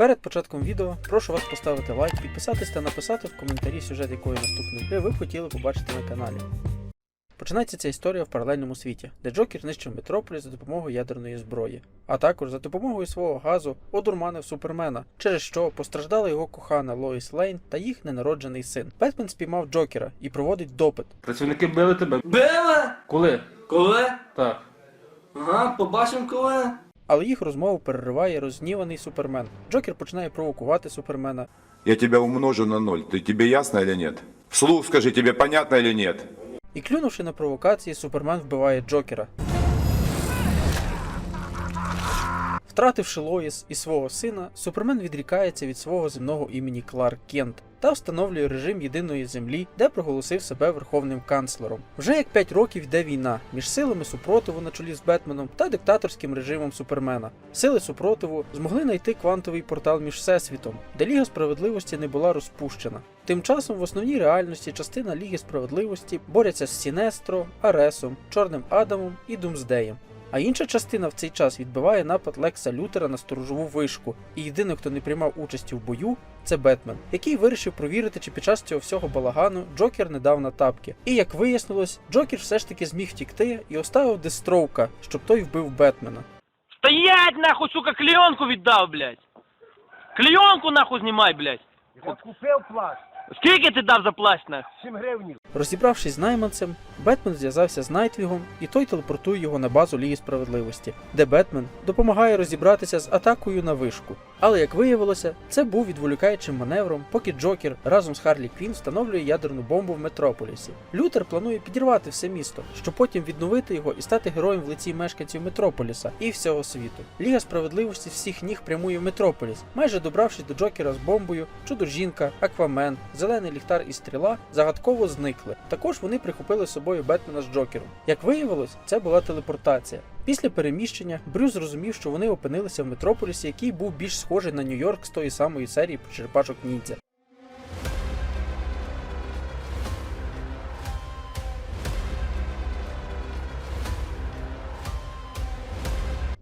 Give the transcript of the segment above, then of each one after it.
Перед початком відео прошу вас поставити лайк, підписатись та написати в коментарі сюжет якої наступної гри ви б хотіли побачити на каналі. Починається ця історія в паралельному світі, де Джокер знищив Метрополіс за допомогою ядерної зброї, а також за допомогою свого газу одурманив Супермена, через що постраждала його кохана Лоїс Лейн та їх ненароджений син. Бетмен спіймав Джокера і проводить допит. Працівники били тебе. Била? Коли? Коли? Так. Ага, побачимо коли. Але їх розмову перериває розгніваний Супермен. Джокер починає провокувати Супермена, Я тебе умножу на ноль. Ти тобі ясно чи ні? Вслух скажи, тобі понятно чи ні? І клюнувши на провокації, Супермен вбиває Джокера. Втративши Лоїс і свого сина, Супермен відрікається від свого земного імені Кларк Кент та встановлює режим єдиної землі, де проголосив себе верховним канцлером. Вже як 5 років йде війна між силами супротиву на чолі з Бетменом та диктаторським режимом Супермена. Сили супротиву змогли знайти квантовий портал між всесвітом, де Ліга справедливості не була розпущена. Тим часом в основній реальності частина Ліги справедливості борються з Сінестро, Аресом, Чорним Адамом і Думсдеєм. А інша частина в цей час відбиває напад Лекса Лютера на сторожову вишку, і єдиний, хто не приймав участі в бою, це Бетмен, який вирішив провірити, чи під час цього всього балагану Джокер не дав на тапки. І як вияснилось, Джокер все ж таки зміг втікти і оставив Дестроука, щоб той вбив Бетмена. Стоять нахуй, сука, клеенку віддав, блядь. Клеенку нахуй знімай, блядь. Я купив плащ, Скільки ти дав за плащ нахуй? 7 гривень. Розібравшись з найманцем, Бетмен зв'язався з Найтвігом, і той телепортує його на базу Ліги справедливості, де Бетмен допомагає розібратися з атакою на вишку. Але як виявилося, це був відволікаючим маневром, поки Джокер разом з Харлі Квін встановлює ядерну бомбу в Метрополісі. Лютер планує підірвати все місто, щоб потім відновити його і стати героєм в лиці мешканців Метрополіса і всього світу. Ліга справедливості всіх ніг прямує в Метрополіс, майже добравшись до Джокера з бомбою, чудо жінка, Аквамен, зелений ліхтар і стріла загадково зникли. Також вони прихопили з собою Бетмена з Джокером. Як виявилось, це була телепортація. Після переміщення Брюс зрозумів, що вони опинилися в Метрополісі, який був більш схожий на Нью-Йорк з тої самої серії про черепашок ніндзя.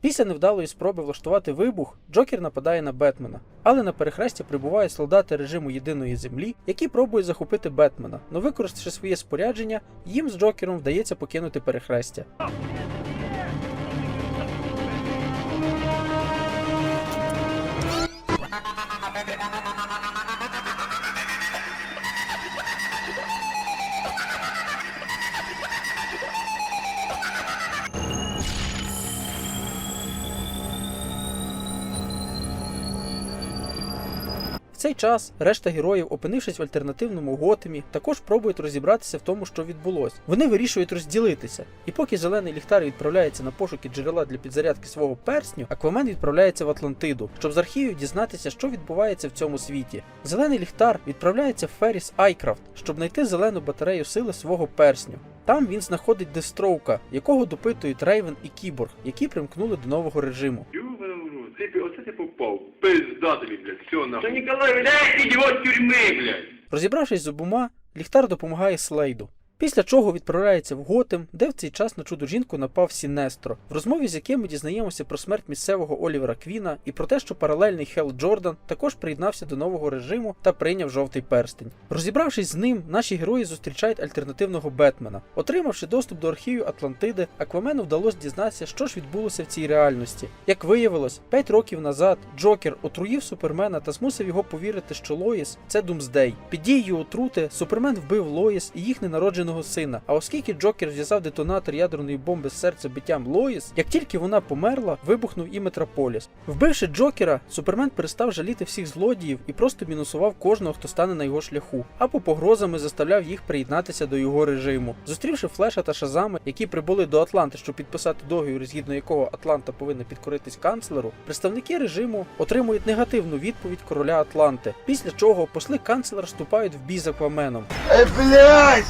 Після невдалої спроби влаштувати вибух, Джокер нападає на Бетмена. Але на перехресті прибувають солдати режиму єдиної землі, які пробують захопити Бетмена. Но використавши своє спорядження, їм з Джокером вдається покинути перехрестя. Цей час решта героїв, опинившись в альтернативному Готемі, також пробують розібратися в тому, що відбулось. Вони вирішують розділитися. І поки зелений ліхтар відправляється на пошуки джерела для підзарядки свого персню, Аквамен відправляється в Атлантиду, щоб з архівів дізнатися, що відбувається в цьому світі. Зелений ліхтар відправляється в Ферріс Айкрафт, щоб знайти зелену батарею сили свого персню. Там він знаходить Дестроука, якого допитують Рейвен і Кіборг, які примкнули до нового режиму. Ёбаный в рот. Ты, оце ти попав. Пизда тобі, блядь, все нахуй. Та Ніколай, блядь, ідіот тюрми, блядь. Розібравшись з обома, ліхтар допомагає Слейду. Після чого відправляється в Готем, де в цей час на чуду жінку напав Сінестро, в розмові з яким ми дізнаємося про смерть місцевого Олівера Квіна і про те, що паралельний Хел Джордан також приєднався до нового режиму та прийняв жовтий перстень. Розібравшись з ним, наші герої зустрічають альтернативного Бетмена. Отримавши доступ до архівів Атлантиди, Аквамену вдалося дізнатися, що ж відбулося в цій реальності. Як виявилось, 5 років назад Джокер отруїв Супермена та змусив його повірити, що Лоїс це Думсдей. Під дією отрути Супермен вбив Лоїс і їх ненародженого сина. А оскільки Джокер зв'язав детонатор ядерної бомби з серцебиттям Лоїс, як тільки вона померла, вибухнув і Метрополіс. Вбивши Джокера, Супермен перестав жаліти всіх злодіїв і просто мінусував кожного, хто стане на його шляху, або погрозами заставляв їх приєднатися до його режиму. Зустрівши Флеша та Шазами, які прибули до Атланти, щоб підписати договір, згідно якого Атланта повинна підкоритись канцлеру, представники режиму отримують негативну відповідь короля Атланти. Після чого посли канцлера вступають в бій з Акваменом. Блядь!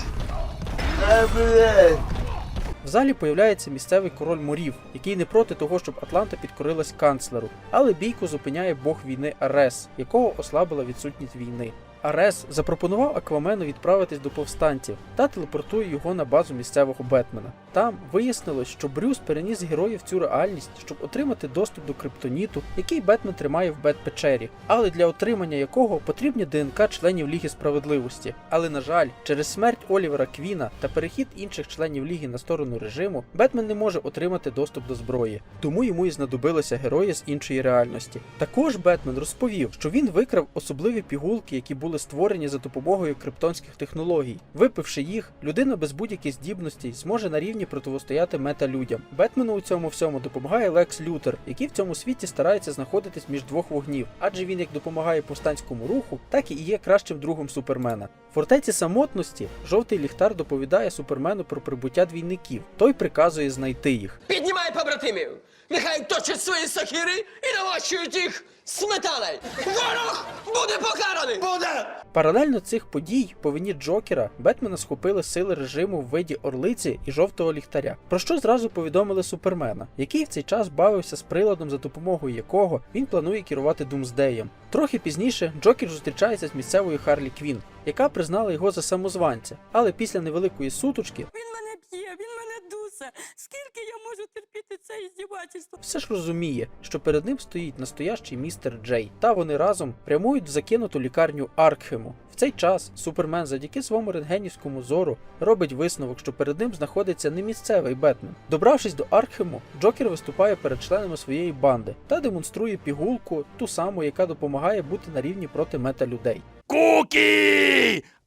В залі появляється місцевий король морів, який не проти того, щоб Атланта підкорилась канцлеру, але бійку зупиняє бог війни Арес, якого ослабила відсутність війни. Арес запропонував Аквамену відправитись до повстанців та телепортує його на базу місцевого Бетмена. Там вияснилось, що Брюс переніс героїв цю реальність, щоб отримати доступ до криптоніту, який Бетмен тримає в Бет-печері, але для отримання якого потрібні ДНК членів Ліги справедливості. Але на жаль, через смерть Олівера Квіна та перехід інших членів Ліги на сторону режиму, Бетмен не може отримати доступ до зброї, тому йому і знадобилися герої з іншої реальності. Також Бетмен розповів, що він викрав особливі пігулки, які були створені за допомогою криптонських технологій. Випивши їх, людина без будь-яких здібностей зможе на рівні противостояти мета-людям. Бетмену у цьому всьому допомагає Лекс Лютер, який в цьому світі старається знаходитись між двох вогнів, адже він як допомагає повстанському руху, так і є кращим другом Супермена. Фортеці самотності жовтий ліхтар доповідає Супермену про прибуття двійників. Той приказує знайти їх. Піднімай побратимів! Нехай точать свої сокири і навощують їх сметаною! Ворог буде покараний! Буде! Паралельно цих подій по вині Джокера Бетмена схопили сили режиму в виді орлиці і жовтого ліхтаря, про що зразу повідомили Супермена, який в цей час бавився з приладом, за допомогою якого він планує керувати Думсдеєм. Трохи пізніше Джокер зустрічається з місцевою Харлі Квін, яка признала його за самозванця, але після невеликої сутички Він мене б'є, він мене дусе. Скільки я можу терпіти це іздівательство? все ж розуміє, що перед ним стоїть настоящий містер Джей, та вони разом прямують в закинуту лікарню Аркхему. В цей час Супермен завдяки своєму рентгенівському зору робить висновок, що перед ним знаходиться не місцевий Бетмен. Добравшись до Аркхему, Джокер виступає перед членами своєї банди та демонструє пігулку, ту саму, яка допомагає бути на рівні проти мета-людей. Куки! Ам-ням-ням!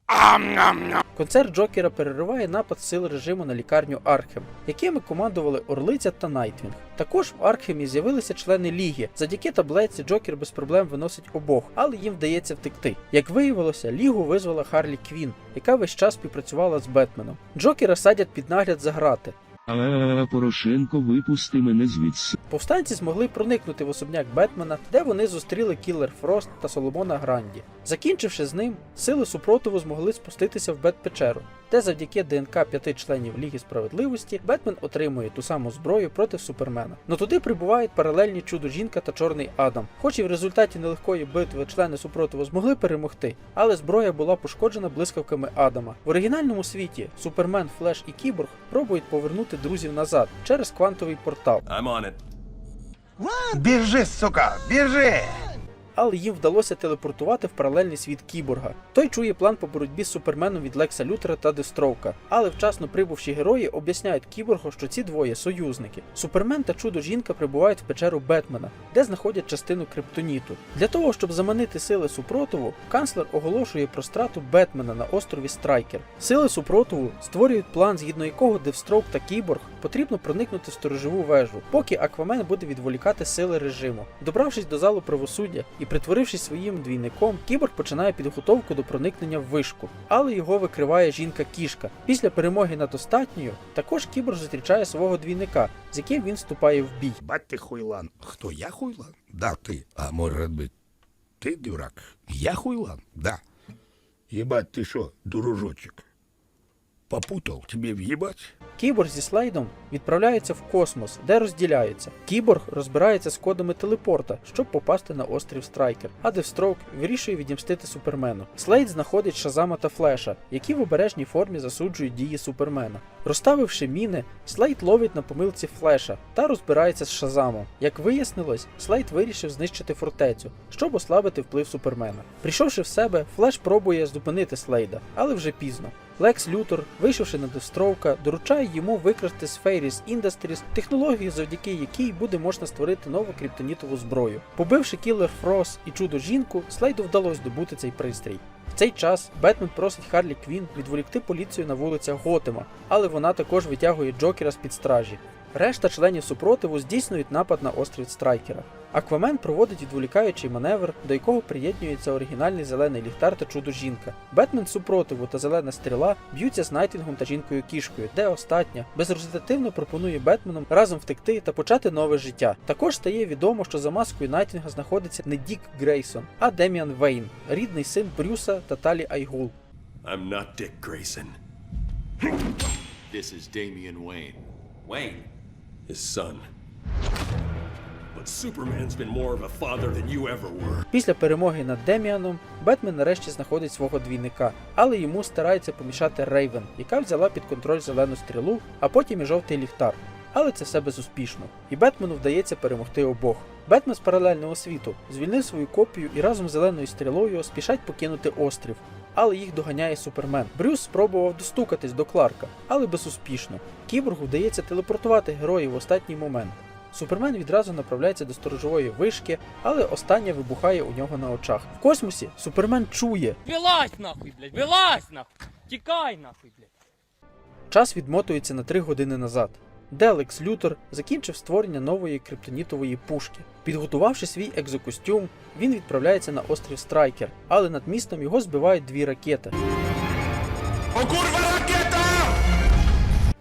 Концерт Джокера перериває напад сил режиму на лікарню Архем, якими командували Орлиця та Найтвінг. Також в Архемі з'явилися члени Ліги. Завдяки таблетці Джокер без проблем виносить обох, але їм вдається втекти. Як виявилося, Лігу визвала Харлі Квін, яка весь час співпрацювала з Бетменом. Джокера садять під нагляд за грати. Але Порошенко випусти мене звідси. Повстанці змогли проникнути в особняк Бетмена, де вони зустріли Кілер Фрост та Соломона Гранді. Закінчивши з ним, сили супротиву змогли спуститися в Бет-печеру, де завдяки ДНК п'яти членів Ліги справедливості Бетмен отримує ту саму зброю проти Супермена. Но туди прибувають паралельні чудо жінка та Чорний Адам. Хоч і в результаті нелегкої битви члени супротиву змогли перемогти, але зброя була пошкоджена блискавками Адама. В оригінальному світі Супермен, Флеш і Кіборг пробують повернути друзів назад через квантовий портал. I'm on it. Біжи, сука, біжи! Але їм вдалося телепортувати в паралельний світ кіборга. Той чує план по боротьбі з суперменом від Лекса Лютера та Дестроука, але вчасно прибувші герої об'ясняють кіборгу, що ці двоє союзники. Супермен та чудо жінка прибувають в печеру Бетмена, де знаходять частину криптоніту. Для того, щоб заманити сили супротиву, канцлер оголошує про страту Бетмена на острові Страйкер. Сили супротиву створюють план, згідно якого Девстроук та Кіборг потрібно проникнути в сторожову вежу, поки Аквамен буде відволікати сили режиму. Добравшись до залу правосуддя і притворившись своїм двійником, Кіборг починає підготовку до проникнення в вишку, але його викриває жінка-кішка. Після перемоги над остатньою також Кіборг зустрічає свого двійника, з яким він вступає в бій. Бать ты хуйлан. Кто, я хуйлан? Да, ты. А может быть, ты дурак? Я хуйлан? Да. Ебать ты что, дружочек? Попутал тебе въебать? Кіборг зі слайдом відправляються в космос, де розділяються. Кіборг розбирається з кодами телепорта, щоб попасти на острів Страйкер, а Девстроук вирішує відімстити Супермену. Слейд знаходить Шазама та Флеша, які в обережній формі засуджують дії Супермена. Розставивши міни, Слейд ловить на помилці Флеша та розбирається з Шазамом. Як вияснилось, Слейд вирішив знищити фортецю, щоб ослабити вплив Супермена. Прийшовши в себе, Флеш пробує зупинити Слейда, але вже пізно. Лекс Лютер, вийшовши на достровка, доручає йому викрасти з Fairies Industries технологію, завдяки якій буде можна створити нову криптонітову зброю. Побивши Кілер Фрос і чудо жінку, Слейду вдалося добути цей пристрій. В цей час Бетмен просить Харлі Квін відволікти поліцію на вулицях Готема, але вона також витягує Джокера з під стражі. Решта членів супротиву здійснюють напад на острів Страйкера. Аквамен проводить відволікаючий маневр, до якого приєднується оригінальний зелений ліхтар та чудо жінка. Бетмен супротиву та зелена стріла б'ються з Найтвінгом та жінкою кішкою, де остатня безрезультативно пропонує Бетменам разом втекти та почати нове життя. Також стає відомо, що за маскою Найтвінга знаходиться не Дік Грейсон, а Деміан Вейн, рідний син Брюса та Талі Айгул. I'm not Dick Grayson. This is Damian Wayne. Wayne? His son. But Superman's been more of a father than you ever were. Після перемоги над Деміаном Бетмен нарешті знаходить свого двійника, але йому старається помішати Рейвен, яка взяла під контроль зелену стрілу, а потім і жовтий ліхтар. Але це все безуспішно, і Бетмену вдається перемогти обох. Бетмен з паралельного світу звільнив свою копію і разом з зеленою стрілою спішать покинути острів. Але їх доганяє Супермен. Брюс спробував достукатись до Кларка, але безуспішно. Кіборгу вдається телепортувати героїв в останній момент. Супермен відразу направляється до сторожової вишки, але остання вибухає у нього на очах. В космосі Супермен чує. Вилазь нахуй, блядь, вилазь нахуй! Тікай нахуй, блядь! Час відмотується на 3 години назад, де Лекс Лютер закінчив створення нової криптонітової пушки. Підготувавши свій екзокостюм, він відправляється на острів Страйкер, але над містом його збивають дві ракети.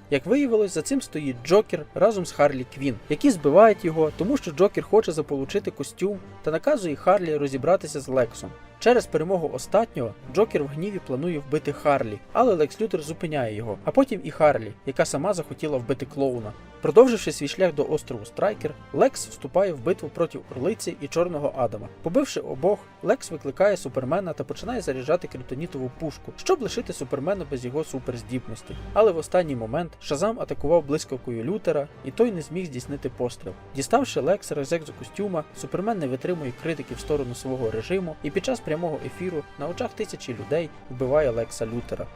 Як виявилось, за цим стоїть Джокер разом з Харлі Квін, які збивають його, тому що Джокер хоче заполучити костюм та наказує Харлі розібратися з Лексом. Через перемогу останнього Джокер в гніві планує вбити Харлі, але Лекс Лютер зупиняє його, а потім і Харлі, яка сама захотіла вбити клоуна. Продовживши свій шлях до острову Страйкер, Лекс вступає в битву проти Орлиці і Чорного Адама. Побивши обох, Лекс викликає Супермена та починає заряджати криптонітову пушку, щоб лишити Супермена без його суперздібності. Але в останній момент Шазам атакував блискавкою Лютера, і той не зміг здійснити постріл. Діставши Лекса з екзокостюма, Супермен не витримує критики в сторону свого режиму і під час прямого ефіру на очах тисячі людей вбиває Лекса Лютера.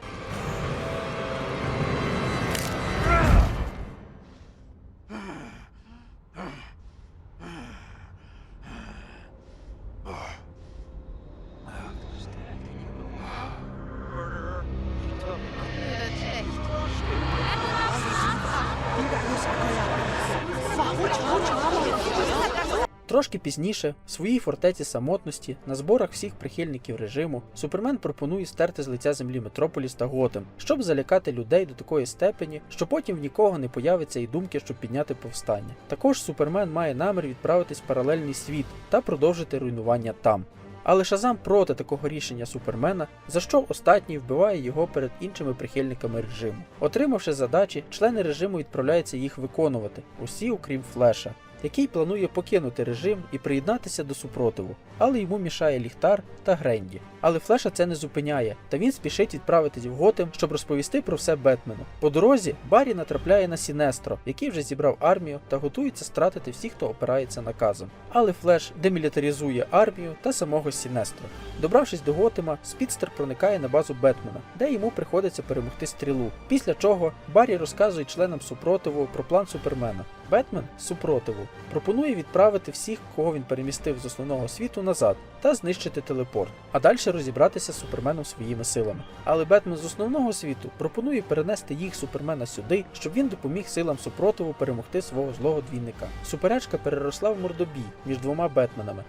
Трошки пізніше, в своїй фортеці самотності, на зборах всіх прихильників режиму, Супермен пропонує стерти з лиця землі Метрополіс та Готем, щоб залякати людей до такої степені, що потім в нікого не появиться і думки, щоб підняти повстання. Також Супермен має намір відправитись в паралельний світ та продовжити руйнування там. Але Шазам проти такого рішення Супермена, за що останній вбиває його перед іншими прихильниками режиму. Отримавши задачі, члени режиму відправляються їх виконувати, усі окрім Флеша, який планує покинути режим і приєднатися до супротиву, але йому мішає ліхтар та Гренді. Але Флеша це не зупиняє, та він спішить відправитись в Готем, щоб розповісти про все Бетмену. По дорозі Баррі натрапляє на Сінестро, який вже зібрав армію та готується стратити всіх, хто опирається наказом. Але Флеш демілітаризує армію та самого Сінестро. Добравшись до Готема, Спідстер проникає на базу Бетмена, де йому приходиться перемогти стрілу. Після чого Баррі розказує членам супротиву про план Супермена. Бетмен супротиву пропонує відправити всіх, кого він перемістив з основного світу назад, та знищити телепорт, а далі розібратися з суперменом своїми силами. Але Бетмен з основного світу пропонує перенести їх супермена сюди, щоб він допоміг силам супротиву перемогти свого злого двійника. Суперечка переросла в мордобій між двома Бетменами.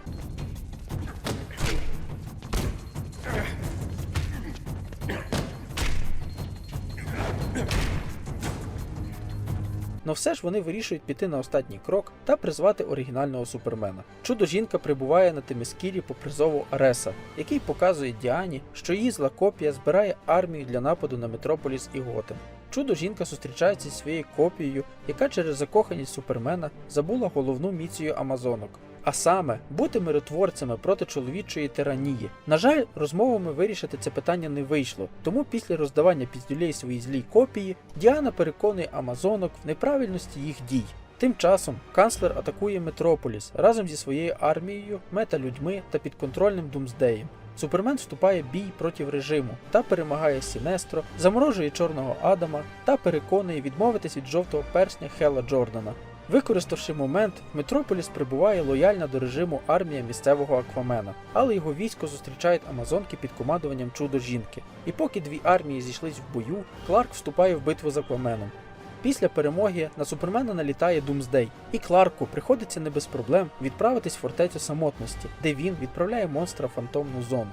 Но все ж вони вирішують піти на останній крок та призвати оригінального супермена. Чудо жінка прибуває на Темескірі по призову Ареса, який показує Діані, що її зла копія збирає армію для нападу на Метрополіс і Готем. Чудо жінка зустрічається зі своєю копією, яка через закоханість супермена забула головну міцію Амазонок. А саме бути миротворцями проти чоловічої тиранії. На жаль, розмовами вирішити це питання не вийшло, тому після роздавання піздюлей своїй злій копії Діана переконує Амазонок в неправильності їх дій. Тим часом канцлер атакує Метрополіс разом зі своєю армією, металюдьми та підконтрольним Думсдеєм. Супермен вступає в бій проти режиму та перемагає Сінестро, заморожує Чорного Адама та переконує відмовитись від жовтого персня Хела Джордана. Використавши момент, в Метрополіс прибуває лояльна до режиму армія місцевого Аквамена, але його військо зустрічають Амазонки під командуванням чудо жінки. І поки дві армії зійшлись в бою, Кларк вступає в битву з Акваменом. Після перемоги на Супермена налітає Думсдей, і Кларку приходиться не без проблем відправитись в фортецю самотності, де він відправляє монстра в фантомну зону.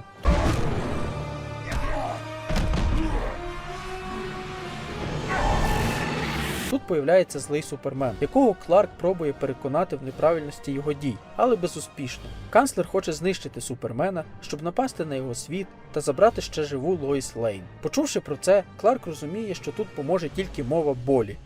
Тут появляється злий супермен, якого Кларк пробує переконати в неправильності його дій, але безуспішно. Канцлер хоче знищити супермена, щоб напасти на його світ та забрати ще живу Лоїс Лейн. Почувши про це, Кларк розуміє, що тут поможе тільки мова болі.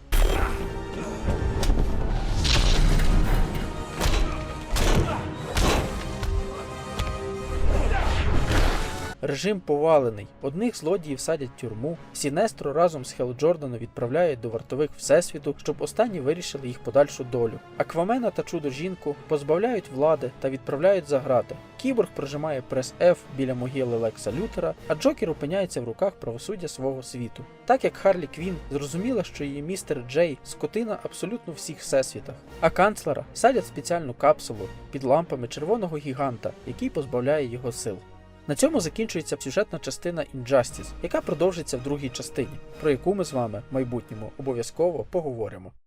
Режим повалений. Одних злодіїв садять в тюрму. Сінестро разом з Хел Джорданом відправляють до вартових всесвіту, щоб останні вирішили їх подальшу долю. Аквамена та чудо жінку позбавляють влади та відправляють за грати. Кіборг прожимає прес F біля могили Лекса Лютера, а Джокер опиняється в руках правосуддя свого світу. Так як Харлі Квін зрозуміла, що її містер Джей скотина абсолютно всіх всесвітах, а канцлера садять спеціальну капсулу під лампами червоного гіганта, який позбавляє його сил. На цьому закінчується сюжетна частина Injustice, яка продовжиться в другій частині, про яку ми з вами в майбутньому обов'язково поговоримо.